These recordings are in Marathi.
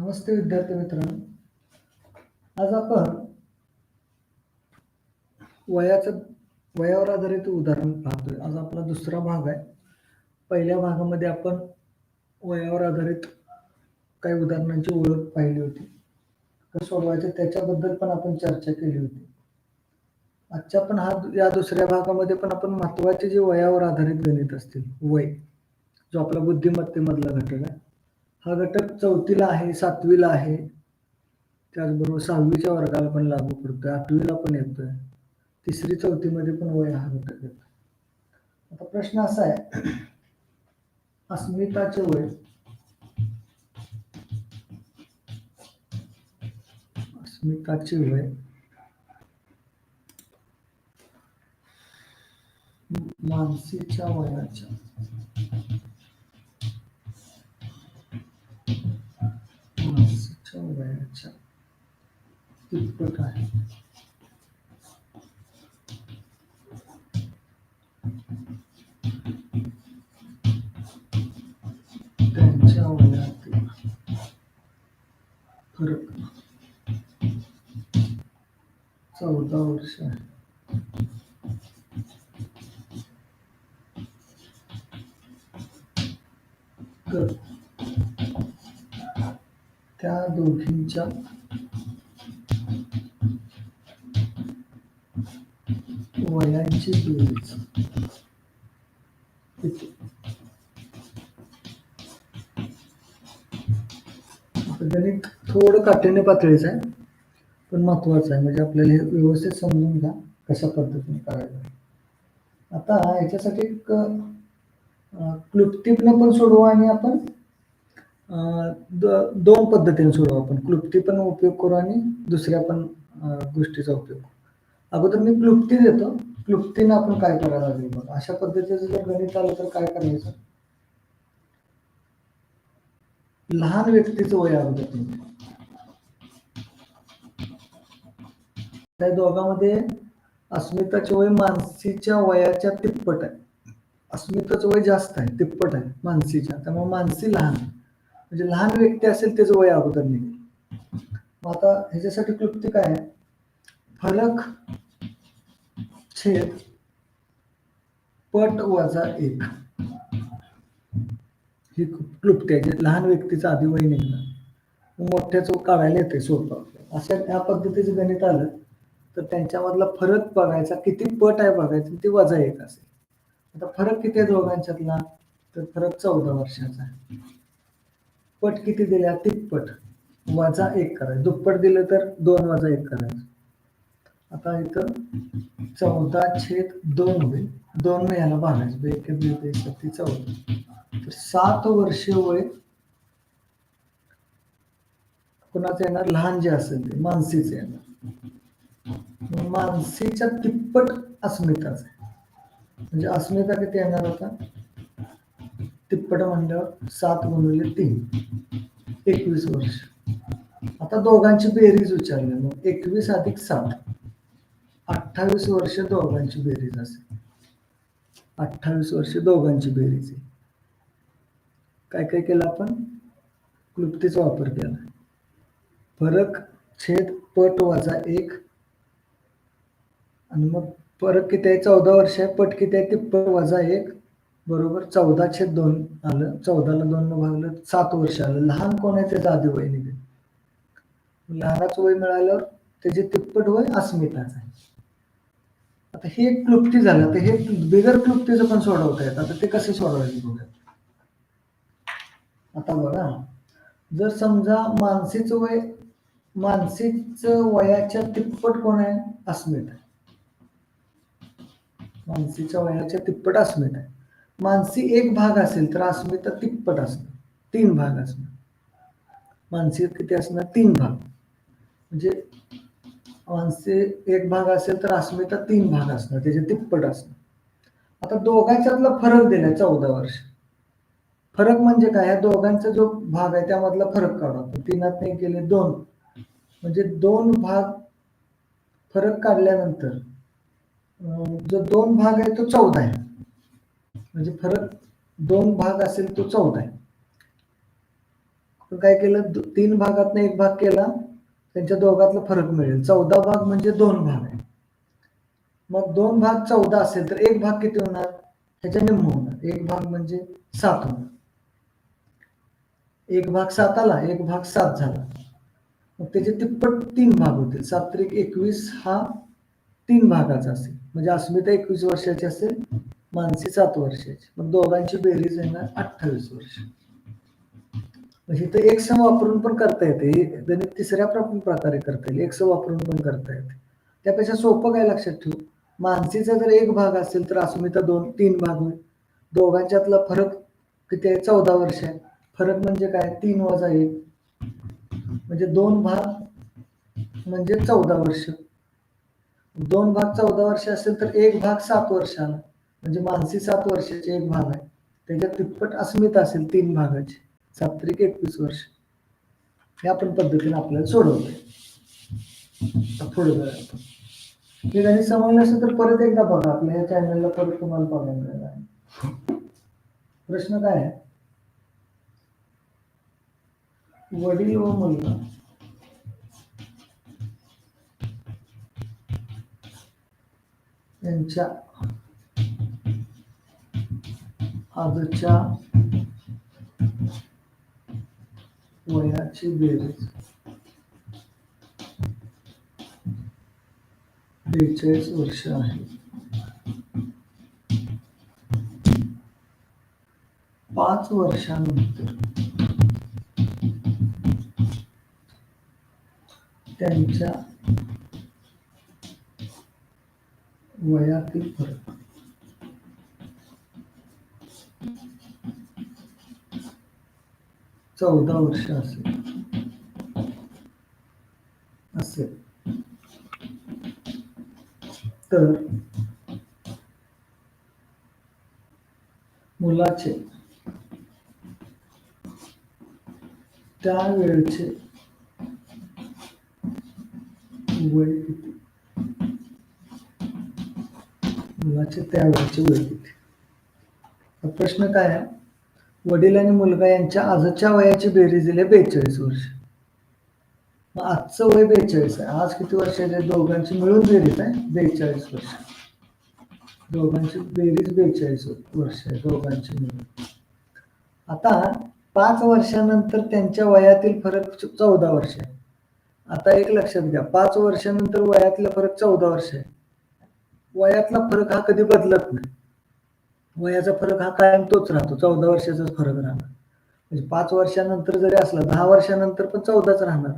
नमस्ते विद्यार्थी मित्रांनो. आज आपण वयाचं वयावर आधारित उदाहरण पाहतोय. आज आपला दुसरा भाग आहे. पहिल्या भागामध्ये आपण वयावर आधारित काही उदाहरणांची ओळख पाहिली होती. कसं सोडवायचं त्याच्याबद्दल पण आपण चर्चा केली होती. आजच्या पण हा या दुसऱ्या भागामध्ये पण आपण महत्त्वाचे जे वयावर आधारित गणित असतील वय जो आपला बुद्धिमत्तेमधला घटक आहे हा घटक चौथीला आहे सातवीला आहे. त्याचबरोबर सहावीच्या वर्गाला पण लागू पडतोय आठवीला पण येतोय. तिसरी चौथीमध्ये पण वय हा घटक येतो आता प्रश्न असा आहे अस्मिताचे वय. अस्मिताचे वय. मानसीच्या वयाच्या. तिप्पट त्यांच्या वयातील फरक. चौदा वर्ष आहे त्या दोघींच्या वयांची बेरीज गणित थोडं काठीण्य पातळीचं आहे पण महत्वाचं आहे. म्हणजे आपल्याला हे व्यवस्थित समजून घ्या कशा पद्धतीने करायचं आता याच्यासाठी एक अं, पण सोडवू आणि आपण दोन पद्धतीने सोडवू आपण. क्लुप्ती पण उपयोग करू आणि दुसऱ्या पण गोष्टीचा उपयोग करू. अगोदर मी क्लुप्ती देतो क्लुप्तीनं आपण काय करायला लागेल मग? अशा पद्धतीचं जर गणित आलं तर काय करायचं? लहान व्यक्तीचं वय अगोदर त्या दोघांमध्ये अस्मिताचे वय मानसीच्या वयाच्या तिप्पट आहे. अस्मिताचं वय जास्त आहे तिप्पट आहे मानसीच्या. त्यामुळे मानसी लहान आहे. म्हणजे लहान व्यक्ती असेल त्याचं वय अगोदर निघेल. मग आता ह्याच्यासाठी क्लुप्ती काय आहे? फरक छेद. पट वजा एक. ही क्लुप्ती आहे लहान व्यक्तीचं आधी वय निघणार मोठ्याचं काढायला येते सोपं अशा ह्या पद्धतीचं गणित आलं तर त्यांच्यामधला फरक बघायचा किती पट आहे बघायचं ते वजा एक असेल. आता फरक किती आहे दोघांच्यातला? तर फरक चौदा वर्षाचा आहे. पट किती दिल्या तिप्पट वजा एक करायचं. दुप्पट दिलं तर दोन वजा एक करायचं. आता इथं चौदा छेद दोन होईल. दोन ने याला भागायचं म्हणजे एक चौदा. तर सात वर्ष वय कुणाचं येणार? लहान जे असेल ते मानसीचं येणार. मानसीच्या तिप्पट अस्मिताच म्हणजे अस्मिता किती येणार आता? तिप्पट म्हणल्यावर सात गुणिले तीन. एकवीस वर्ष. आता दोघांची बेरीज विचारली मग एकवीस अधिक सात. अठ्ठावीस वर्ष दोघांची बेरीज असेल. अठ्ठावीस वर्ष दोघांची बेरीज आहे. काय काय केलं आपण? क्लुप्तीचा वापर केला. फरक छेद पट वजा एक. आणि मग फरक किती आहे? चौदा वर्ष आहे. पट किती आहे? तिप्पट वजा एक. बरोबर? चौदा छेद दोन आलं. चौदाला दोन भागलं सात वर्ष आलं. लहान कोण आहे? त्याचं आधी वय निघेल लहानाचं वय मिळाल्यावर त्याचे तिप्पट वय अस्मिताच आहे. आता हे एक क्लुप्ती झालं. तर हे बिगर क्लुप्तीचं पण सोडवता येतं. आता ते कसे सोडवायचे बघूया. आता बघा. जर समजा मानसीचं वय मानसीच वयाच्या तिप्पट कोण आहे? अस्मित. आहे मानसीच्या वयाच्या तिप्पट अस्मित. आहे मानसी एक भाग असेल तर अस्मिता तिप्पट असणार. तीन भाग असणार. मानसी किती असणार? तीन भाग. मानसी एक भाग असेल तर अस्मिता तीन भाग असणार त्याचे तिप्पट असणार. आता दोघांच्यातला फरक दिलाय चौदा वर्ष. फरक म्हणजे काय? या दोघांचा जो भाग आहे त्यामधला फरक काढू तीनात नाही केले दोन. म्हणजे दोन भाग फरक काढल्यानंतर जो दोन भाग आहे तो चौदा आहे. म्हणजे फरक दोन भाग असेल तो चौदा आहे. काय केलं? तीन भागातनं एक भाग केला. त्यांच्या दोघातला फरक मिळेल. चौदा भाग म्हणजे दोन भाग आहे. मग दोन भाग चौदा असेल तर एक भाग किती होणार? ह्याच्या निम्म होणार. एक भाग म्हणजे सात होणार. एक भाग सात आला एक भाग सात झाला. मग त्याचे तिप्पट तीन भाग होतील. सातत्रिक एकवीस हा तीन भागाचा असेल. म्हणजे अस्मिता एकवीस वर्षाची असेल मानसी सात वर्षाची. मग दोघांची बेरीज येणार अठ्ठावीस वर्ष. म्हणजे इथं एक सम वापरून पण करता येते. हे गणित तिसऱ्या प्रकारे करता येईल. एक वापरून पण करता येते. त्यापेक्षा सोपं काय लक्षात ठेवू? मानसीचा जर एक भाग असेल तर अस्मिता दोन तीन भाग होईल. दोघांच्यातला फरक किती आहे? चौदा वर्ष आहे. फरक म्हणजे काय? तीन वजा एक. म्हणजे दोन भाग म्हणजे चौदा वर्ष. दोन भाग चौदा वर्ष असेल तर एक भाग सात वर्षाला. म्हणजे मानसी सात वर्षाचे एक भाग आहे. त्याच्यात तिप्पट अस्मिता असेल तीन भागाची. सात्विक एकवीस वर्ष. या पण पद्धतीने आपल्याला सोडवतोय. आता पुढे हे गाणी समजलं असेल तर परत एकदा बघा. आपल्या या चॅनलला परत तुम्हाला बघायला मिळेल आहे. प्रश्न काय आहे? वडील व मुलगा. यांच्या आजच्या वयाची बेरीज. बेचाळीस वर्ष आहे. पाच वर्षानंतर त्यांच्या वयातील फरक. चौदा वर्ष असेल असेल तर मुलाचे त्यावेळचे वय किती? मुलाचे वय किती? प्रश्न काय आहे वडील आणि मुलगा यांच्या आजच्या वयाची बेरीज दिली बेचाळीस वर्ष. मग आजचं वय बेचाळीस आहे. आज किती वर्षाचे दोघांची मिळून बेरीज आहे. बेचाळीस वर्ष. दोघांची बेरीज बेचाळीस वर्ष आहे. दोघांची मिळून. आता पाच वर्षानंतर त्यांच्या वयातील फरक चौदा वर्ष आहे. आता एक लक्षात घ्या. पाच वर्षानंतर वयातला फरक चौदा वर्ष आहे. वयातला फरक हा कधी बदलत नाही. वयाचा फरक हा कायम तोच राहतो. चौदा वर्षाचाच फरक राहणार. म्हणजे पाच वर्षानंतर जरी असला दहा वर्षानंतर पण चौदाच राहणार.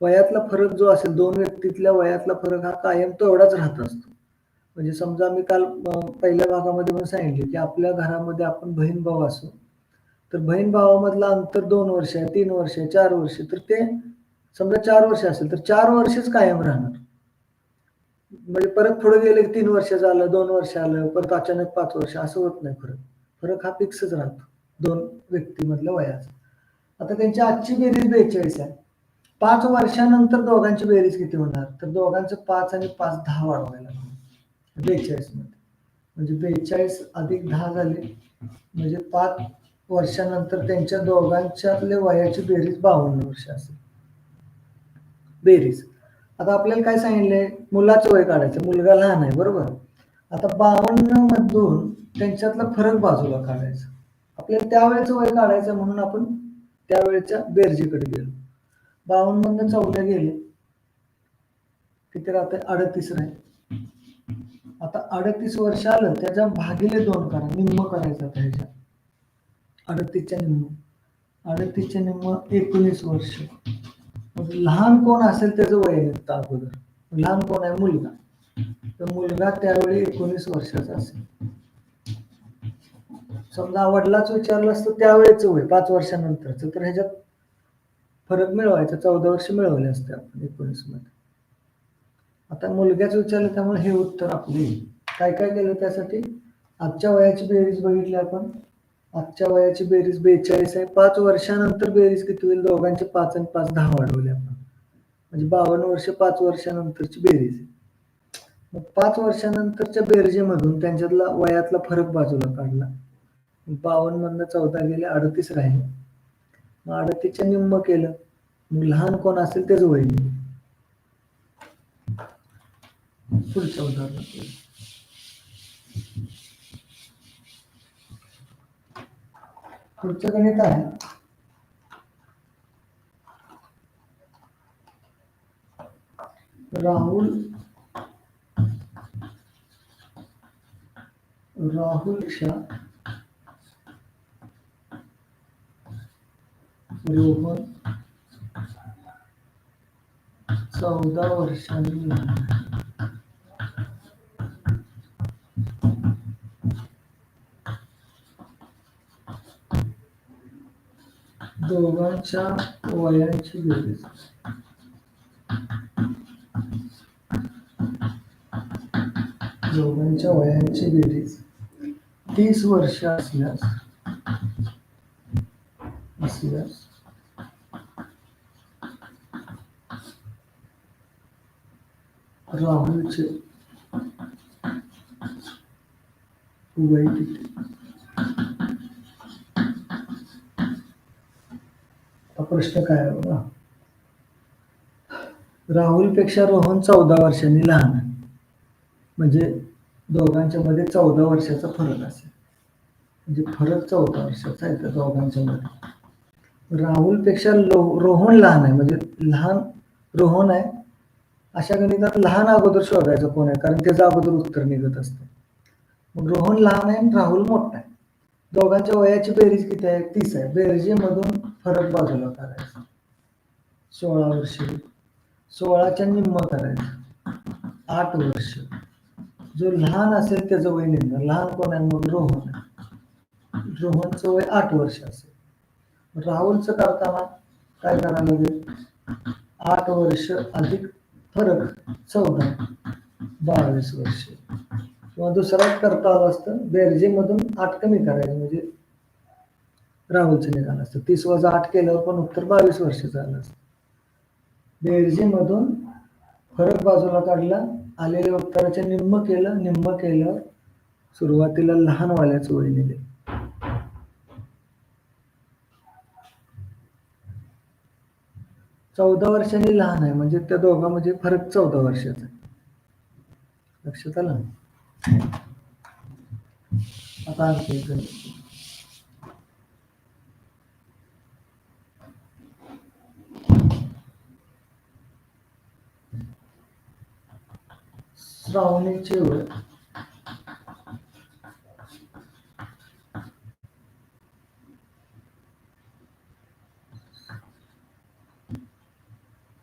वयातला फरक जो असेल दोन व्यक्तीतल्या वयातला फरक हा कायम तेवढाच राहत असतो. म्हणजे समजा मी काल पहिल्या भागामध्ये पण सांगितले की आपल्या घरामध्ये आपण बहीण भाऊ असो तर बहीण भावामधलं अंतर दोन वर्ष आहे तीन वर्ष आहे चार वर्ष तर ते समजा चार वर्ष असेल तर चार वर्षच कायम राहणार. म्हणजे परत पुढे गेले की तीन वर्ष झालं दोन वर्ष आलं परत अचानक पाच वर्ष असं होत नाही फरक फरक हा फिक्सच राहतो. दोन व्यक्तीमधल्या वयाचा. आता त्यांची आजची बेरीज बेचाळीस आहे. पाच वर्षानंतर दोघांची बेरीज किती होणार? तर दोघांचं पाच आणि पाच दहा वाढवायला बेचाळीसमध्ये म्हणजे बेचाळीस अधिक दहा झाले. म्हणजे पाच वर्षानंतर त्यांच्या दोघांच्यातले वयाची बेरीज बावन्न वर्ष असेल. बेरीज. आता आपल्याला काय सांगितलंय? मुलाचं वय काढायचं. मुलगा लहान आहे बरोबर? आता बावन्न मधून त्यांच्यातला फरक बाजूला काढायचा. आपल्याला त्यावेळेचं वय काढायचं म्हणून आपण त्यावेळेच्या बेरजेकडे गेलो. बावन्न मधनं चौदा गेले. किती राहते अडतीस राहील. आता अडतीस वर्ष आलं त्याच्या भागिले दोन करा. निम्म करायचं आता ह्याच्या अडतीसच्या निम्म. अडतीसच्या निम्म एकोणीस वर्ष. मग लहान कोण असेल त्याचं वय निघतं अगोदर. लहान कोण आहे? मुलगा. तर मुलगा त्यावेळी एकोणीस वर्षाचा असेल. समजा वडिलाच विचारलं असतं त्यावेळेच वय पाच वर्षानंतरच. तर ह्याच्यात फरक मिळवायचा. चौदा वर्ष मिळवले असते आपण एकोणीसमध्ये. आता मुलग्याच विचारलं त्यामुळे हे उत्तर आपले काय काय केलं त्यासाठी? आजच्या वयाची बेरीज बघितली आपण. आजच्या वयाची बेरीज बेचाळीस आहे. पाच वर्षानंतर बेरीज किती होईल? दोघांचे पाच आणि पाच दहा वाढवले आपण. म्हणजे बावन्न वर्ष पाच वर्षानंतरची बेरीज आहे. मग पाच वर्षानंतरच्या बेरजेमधून त्यांच्यातला वयातला फरक बाजूला काढला. बावन्न मधनं चौदा गेले अडतीस राहिले. मग अडतीच्या निम्म केलं. मग लहान कोण असेल तेच वय पुढच्या उदाहरणात पुढचं गणित आहे. राहुल राहुल शाह रोहन चौदा वर्षांनी लहान दोघांच्या वयांची बेरीज दोघांच्या वयांची बेरीज तीस वर्ष असल्यास असल्यास राहुलचे वय किती हा प्रश्न काय आहे बघा? राहुलपेक्षा रोहन चौदा वर्षांनी लहान आहे. म्हणजे दोघांच्या मध्ये चौदा वर्षाचा फरक असेल. म्हणजे फरक चौदा वर्षाचा आहे त्या दोघांच्या मध्ये. राहुलपेक्षा लो रोहन लहान आहे. म्हणजे लहान रोहन आहे. अशा गणितात लहान अगोदर शोधायचं कोण आहे? कारण त्याचं अगोदर उत्तर निघत असतं. मग रोहन लहान आहे आणि राहुल मोठा आहे. दोघांच्या वयाची बेरीज किती आहे? तीस आहे. बेरजेमधून फरक बाजूला करायचा. सोळा वर्ष. सोळाच्या निम्म करायचं. आठ वर्ष. जो लहान असेल त्याचं वय निम्न लहान कोण आहे मग रोहन. रोहनचं वय आठ वर्ष असेल. राहुलचं करताना काय करावं लागेल? आठ वर्ष अधिक फरक चौदा. बावीस वर्ष. किंवा दुसरा करता आलं असतं. बेरजेमधून आठ कमी करायचं. म्हणजे राहुलचं निघालं असतं. तीस वजा आठ केल्यावर पण उत्तर बावीस वर्ष झालं असतं. बेरजेमधून फरक बाजूला काढला आलेल्या उत्तराच्या निम्म केलं निम्म केलं सुरुवातीला लहानवाल्याच वय निघेल. चौदा वर्षांनी लहान आहे म्हणजे त्या दोघांमध्ये म्हणजे फरक चौदा वर्षाचा आहे. लक्षात आलं? आता आणखी श्रावणी गणित.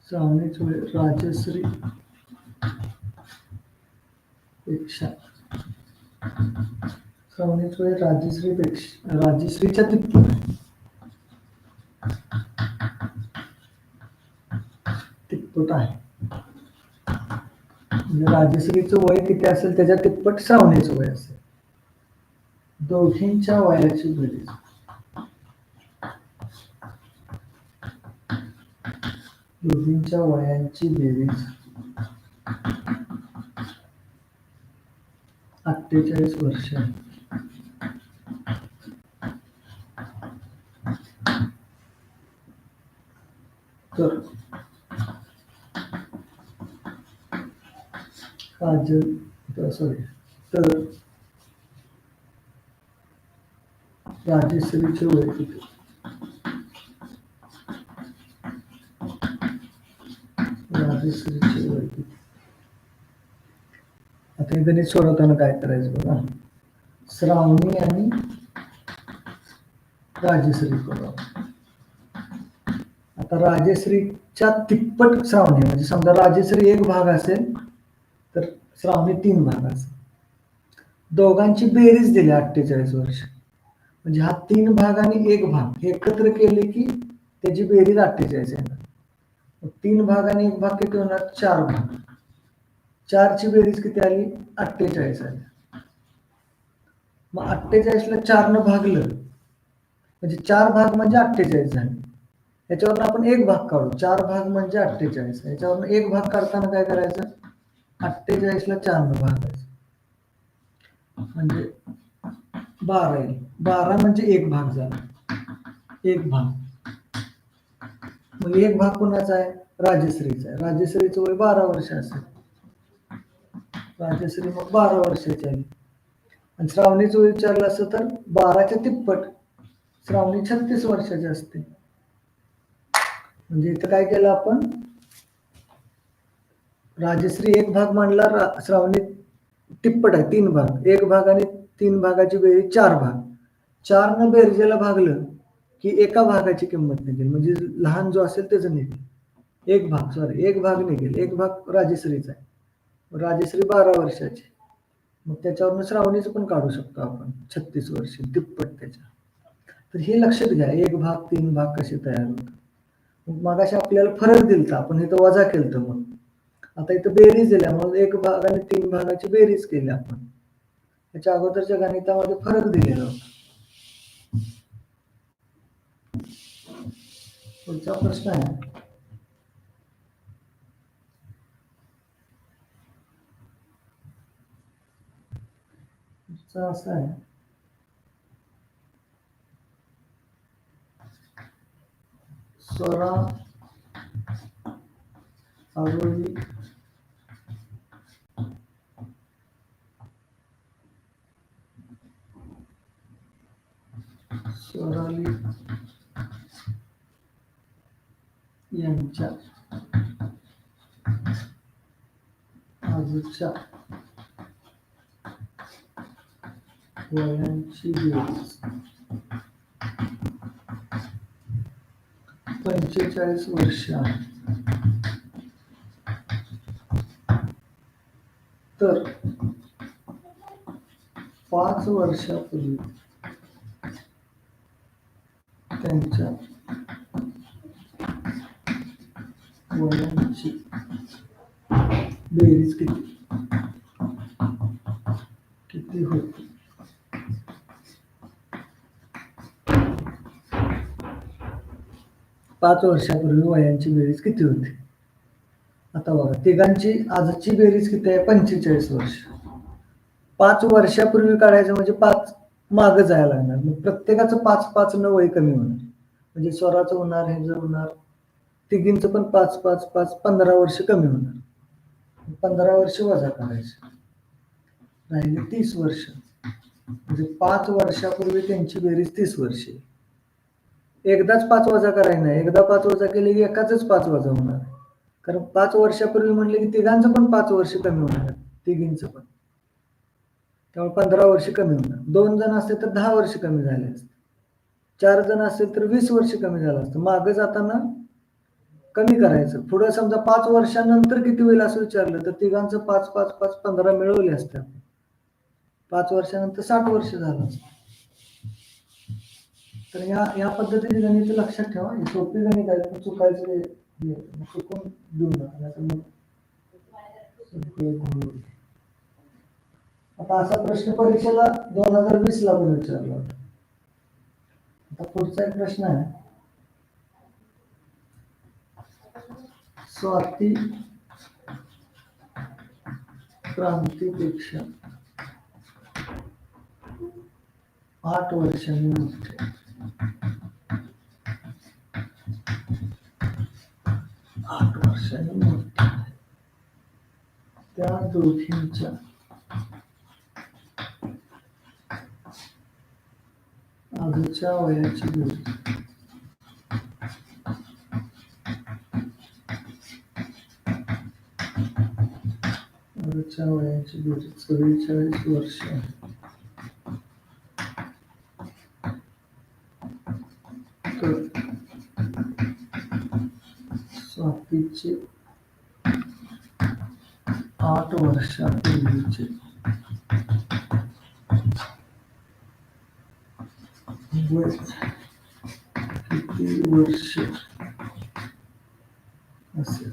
श्रावणी वय श्रावणीचे राजश्री पेक्षा श्रावणी वय राजश्री पेक्षा राजश्रीच्या तिप्पट आहे. तिप्पट आहे म्हणजे राजश्रीचं वय किती असेल त्याच्या तिप्पट श्रावणीचं वय असेल. दोघींच्या वयाची बेरीज दोघींच्या वयांची बेरीज अठ्ठेचाळीस वर्ष आहे. तर राज सॉरी तर राजेश्वरीचे वैयक्तिक राजेश्वरीचे वैयक्तिक आता हे गणित सोडवताना काय करायचं बघा. श्रावणी आणि राजेश्री करू आता राजेश्रीच्या तिप्पट श्रावणी म्हणजे समजा राजेश्री एक भाग असेल श्रावणी तीन भाग दोघांची बेरीज दिली अठ्ठेचाळीस वर्ष. म्हणजे हा तीन भाग आणि एक भाग हे एकत्र केले की त्याची बेरीज अठ्ठेचाळीस येणार. तीन भाग आणि एक भाग किती होणार? चार भाग. चारची बेरीज किती आली? अठ्ठेचाळीस आली. मग अठ्ठेचाळीसला चारनं भागलं. म्हणजे चार भाग म्हणजे अठ्ठेचाळीस झाले. याच्यावरून आपण एक भाग काढू. चार भाग म्हणजे अठ्ठेचाळीस. याच्यावरून एक भाग काढताना काय करायचं? अठ्ठेचाळीसला चारनं भागायचं म्हणजे बारा येईल बारा म्हणजे एक भाग झाला एक भाग मग एक भाग कुणाचा आहे राजश्रीचा आहे राजश्रीचं वय बारा वर्ष असेल राजश्री मग बारा वर्षाची आहे आणि श्रावणीचं वय विचारलं असतं तर बाराच्या तिप्पट श्रावणी छत्तीस वर्षाची असते म्हणजे इथं काय केलं आपण राजश्री एक भाग मांडला रा- श्रावणी तिप्पट आहे तीन भाग. एक भाग आणि तीन भागाची बेरीज चार भाग. चार न बेरजेला भागलं की एका भागाची किंमत निघेल. म्हणजे लहान जो असेल त्याचं निघेल. एक भाग सॉरी एक भाग निघेल. एक भाग राजश्रीचा आहे. राजश्री बारा वर्षाची. मग त्याच्यावरनं श्रावणीचं पण काढू शकतो आपण. छत्तीस वर्ष तिप्पट त्याच्या. तर हे लक्षात घ्या एक भाग तीन भाग कसे तयार होतात. मग मगाशी आपल्याला फरक दिलता आपण इथं वजा केलं मग आता इथं बेरीज दिल्या मग एक भाग आणि तीन भागाची बेरीज केली आपण. त्याच्या अगोदरच्या गणितामध्ये फरक दिलेला होता. पुढचा प्रश्न आहे. असं असा आहे. सोळा आवळी यांच्या आजच्या वयांची बेरीज पंचेचाळीस वर्ष तर पाच वर्षापूर्वी त्यांच्या वयांची बेरीज किती? किती होती? पाच वर्षापूर्वी वयांची बेरीज किती होती? आता बघा तिघांची आजची बेरीज किती आहे? पंचेचाळीस वर्ष. पाच वर्षापूर्वी काढायचं म्हणजे पाच मागं जायला लागणार. मग प्रत्येकाचं पाच पाच न वय कमी होणार. म्हणजे स्वराचं होणार ह्याचं होणार. तिघींचं पण पाच पाच पाच पंधरा वर्ष कमी होणार. पंधरा वर्ष वजा करायचं. राहिले तीस वर्ष. म्हणजे पाच वर्षापूर्वी त्यांची बेरीज तीस वर्षे. एकदाच पाच वजा करायला नाही. एकदा पाच वजा केले की एकाच पाच वजा होणार. कारण पाच वर्षापूर्वी म्हणले की तिघांचं पण पाच वर्ष कमी होणार. तिघींचं पण. त्यामुळे पंधरा वर्ष कमी होणार. दोन जण असते तर दहा वर्ष कमी झाले असते. चार जण असेल तर वीस वर्ष कमी झालं असतं. मागं जाताना कमी करायचं. पुढे समजा पाच वर्षानंतर किती होईल असं विचारलं तर तिघांचं पाच पाच पाच पंधरा मिळवले असते आपण. पाच वर्षानंतर साठ वर्ष झालं असतं. तर या या पद्धतीने गणित लक्षात ठेवा. हे सोपी गणित आहे. पण चुकायचं चुकून देऊ नका आता असा प्रश्न परीक्षेला दोन हजार वीस ला पण विचारला होता. आता पुढचा एक प्रश्न आहे. स्वाती क्रांतीपेक्षा आठ वर्षांनी मोठे. आठ वर्षांनी मोठे. त्या दोघींच्या आजच्या वयाची बेरीज आजच्या वयाची बेरीज चव्वेचाळीस वर्ष आहे तर स्वातीचे आठ वर्षापूर्वीचे वय किती वर्ष असेल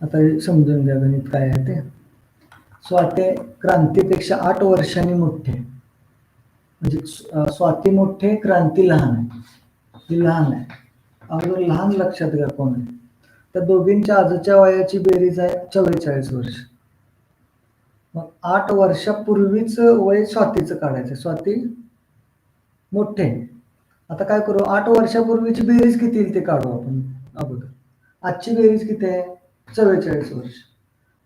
आता हे समजून घ्या गणित काय आहे ते. स्वाते क्रांतीपेक्षा आठ वर्षांनी मोठे. म्हणजे स्वाती मोठे क्रांती लहान आहे. ही लहान आहे. अगोदर लहान लक्षात घ्या कोण आहे. त्या दोघींच्या आजच्या वयाची बेरीज आहे चव्वेचाळीस वर्ष. मग आठ वर्षापूर्वीच वय स्वातीचं काढायचं स्वाती मोठे. आता काय करू? आठ वर्षापूर्वीची बेरीज किती येईल ते काढू आपण अगोदर. आजची बेरीज किती आहे? चव्वेचाळीस वर्ष.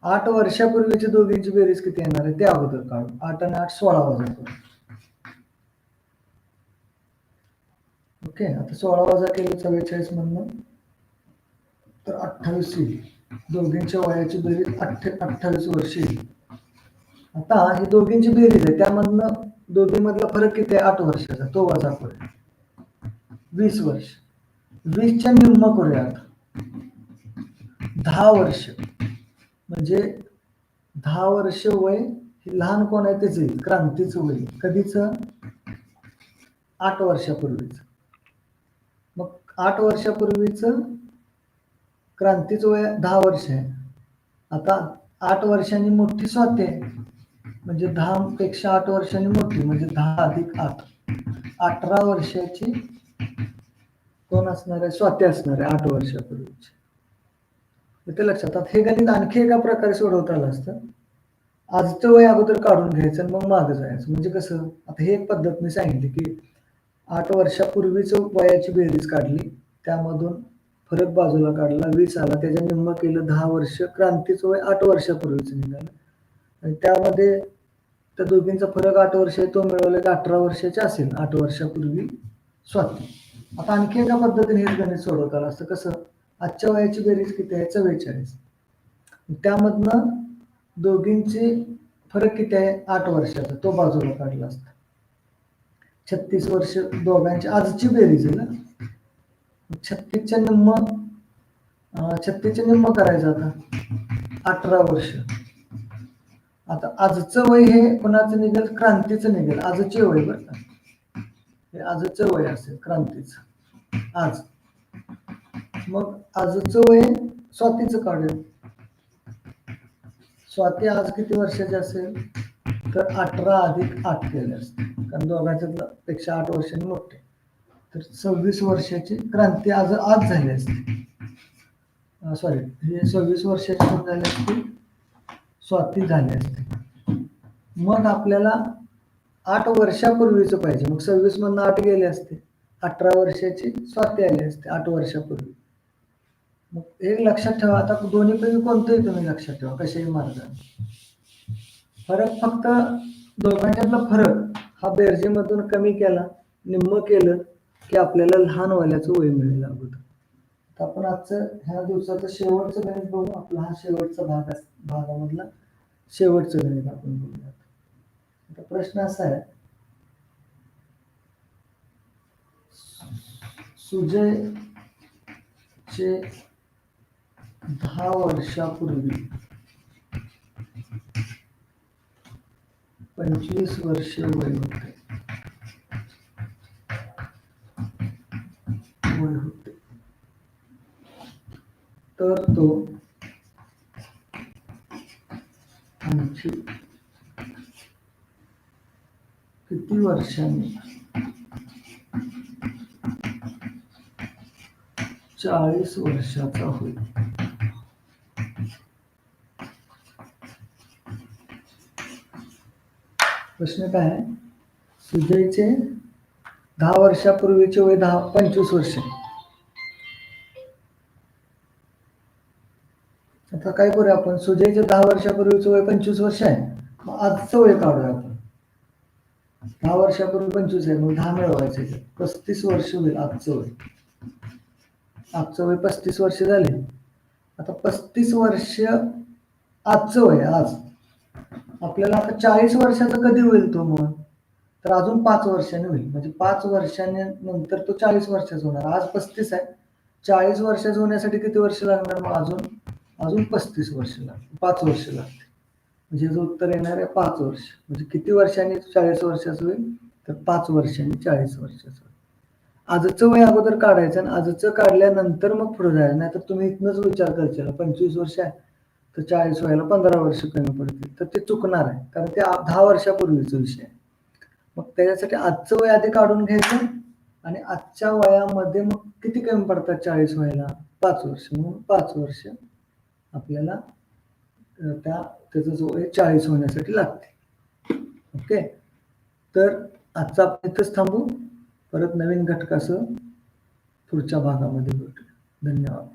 आठ वर्षापूर्वीची दोघींची बेरीज किती येणार आहे? ते अगोदर काढू. आठ आणि आठ सोळा वजा करू. ओके आता सोळा वजा केलं चव्वेचाळीस मधनं. तर अठ्ठावीस येईल. दोघींच्या वयाची बेरीज अठ्ठे अठ्ठावीस वर्ष येईल. आता ही दोघींची बेरीज आहे त्यामधनं दोघींमधला फरक किती आहे? आठ वर्षाचा तो वजा करूया वीस वर्ष. वीसच्या निम्म करूया आता दहा वर्ष. म्हणजे दहा वर्ष वय हे लहान कोण आहे त्याच? येईल क्रांतीचं वय. कधीच? आठ वर्षापूर्वीच. मग आठ वर्षापूर्वीच क्रांतीचं वय दहा वर्ष आहे. आता आठ वर्षांनी मोठी स्वाती आहे. म्हणजे दहा पेक्षा आठ वर्षांनी मोठी म्हणजे दहा अधिक आठ. अठरा वर्षाची कोण असणार? आहे स्वाती असणार आहे आठ वर्षापूर्वीची. ते लक्षात आता हे गणित आणखी एका प्रकारे सोडवता आलं असतं. आजचं वय अगोदर काढून घ्यायचं आणि मग मागं जायचं. म्हणजे कसं? आता हे एक पद्धत मी सांगितली की आठ वर्षापूर्वीच वयाची बेरीज काढली त्यामधून फरक बाजूला काढला वीस आला त्याच्या निम्म केलं दहा वर्ष क्रांतीचं वय आठ वर्षापूर्वीच निघालं. आणि त्यामध्ये त्या दोघींचा फरक आठ वर्ष आहे तो मिळवलेला अठरा वर्षाचे असेल आठ वर्षापूर्वी स्वाती. आता आणखी एका पद्धतीने हे गणित सोडवता आलं असतं. कसं? आजच्या वयाची बेरीज किती आहे? चव्वेचाळीस. त्यामधनं दोघींचे फरक किती आहे? आठ वर्षाचा. तो बाजूला काढला असता. छत्तीस वर्ष दोघांची आजची बेरीज आहे ना? छत्तीसच्या निम्म छत्तीसच्या निम्म करायचं आता. अठरा वर्ष. आता आजचं वय हे कोणाचं निघेल? क्रांतीचं निघेल. आजचे वय बरं का. हे आजचं वय असेल क्रांतीचं. आज. मग आजचं वय स्वातीचं काढेल. स्वाती आज किती वर्षाची असेल? तर अठरा अधिक आठ केले असते कारण दोघांच्या पेक्षा आठ वर्षांनी मोठे. तर सव्वीस वर्षाची क्रांती आज आज झाली असते. सॉरी हे सव्वीस वर्षाची झाली असती? स्वाती झाली असते. मग आपल्याला आठ वर्षापूर्वीचं पाहिजे. मग सव्वीस मधनं आठ गेले असते. अठरा वर्षाची स्वाती आली असते आठ वर्षापूर्वी. मग एक लक्षात ठेवा. आता दोन्हीपैकी कोणतंही तुम्ही लक्षात ठेवा कशाही मार्गाने. फरक फक्त दोघांच्यातला फरक हा बेरजेमधून कमी केला निम्म केलं की आपल्याला लहान वाल्याचं वय मिळेल अगोदर. तर आपण आजचं ह्या दिवसाचं शेवटचं गणित बघू. आपला हा शेवटचा भाग अस भागामधला. शेवटचं गणित आपण बघूयात. आता प्रश्न असा आहे. सुजय चे दहा वर्षापूर्वी पंचवीस वर्ष वय होते. वय होते. तर तो आणखी किती वर्षांनी चाळीस वर्षाचा होईल. प्रश्न काय आहे? सुजयचे दहा वर्षापूर्वीचे वय दहा पंचवीस वर्ष. आता काय करूया आपण? सुजयच्या दहा वर्षापूर्वीचं वय पंचवीस वर्ष आहे. मग आजचं वय काढूया आपण. दहा वर्षापूर्वी पंचवीस आहे मग दहा मिळवायचे पस्तीस वर्ष होईल आजचं वय. आजचं वय पस्तीस वर्ष झाले. आता पस्तीस वर्ष आजचं वय आज. आपल्याला आता चाळीस वर्षाचा कधी होईल तो मग? तर अजून पाच वर्षांनी होईल. म्हणजे पाच वर्षाने नंतर तो चाळीस वर्षाचा होणार. आज पस्तीस आहे. चाळीस वर्षाचं होण्यासाठी किती वर्ष लागणार मग अजून? अजून पस्तीस वर्ष लागते पाच वर्ष लागते म्हणजे याचं उत्तर येणार आहे पाच वर्ष. म्हणजे किती वर्षांनी चाळीस वर्षाचं होईल? तर पाच वर्षांनी चाळीस वर्षाचं होईल. आजचं वय अगोदर काढायचं आणि आजचं काढल्यानंतर मग पुढे जायचं. नाही तर तुम्ही इथनंच विचार करशाल पंचवीस वर्ष आहे. तर चाळीस व्हायला पंधरा वर्ष कमी पडतील. तर ते चुकणार आहे. कारण ते दहा वर्षापूर्वीचा विषय आहे. मग त्याच्यासाठी आजचं वय आधी काढून घ्यायचं आणि आजच्या वयामध्ये मग किती कमी पडतात चाळीस व्हायला पाच वर्ष. म्हणून पाच वर्ष आपल्याला त्या त्याचं जो आहे चाळीस होण्यासाठी लागते. ओके? तर आजचा आपण इथंच थांबू. परत नवीन घटकासह पुढच्या भागामध्ये भेटू. धन्यवाद.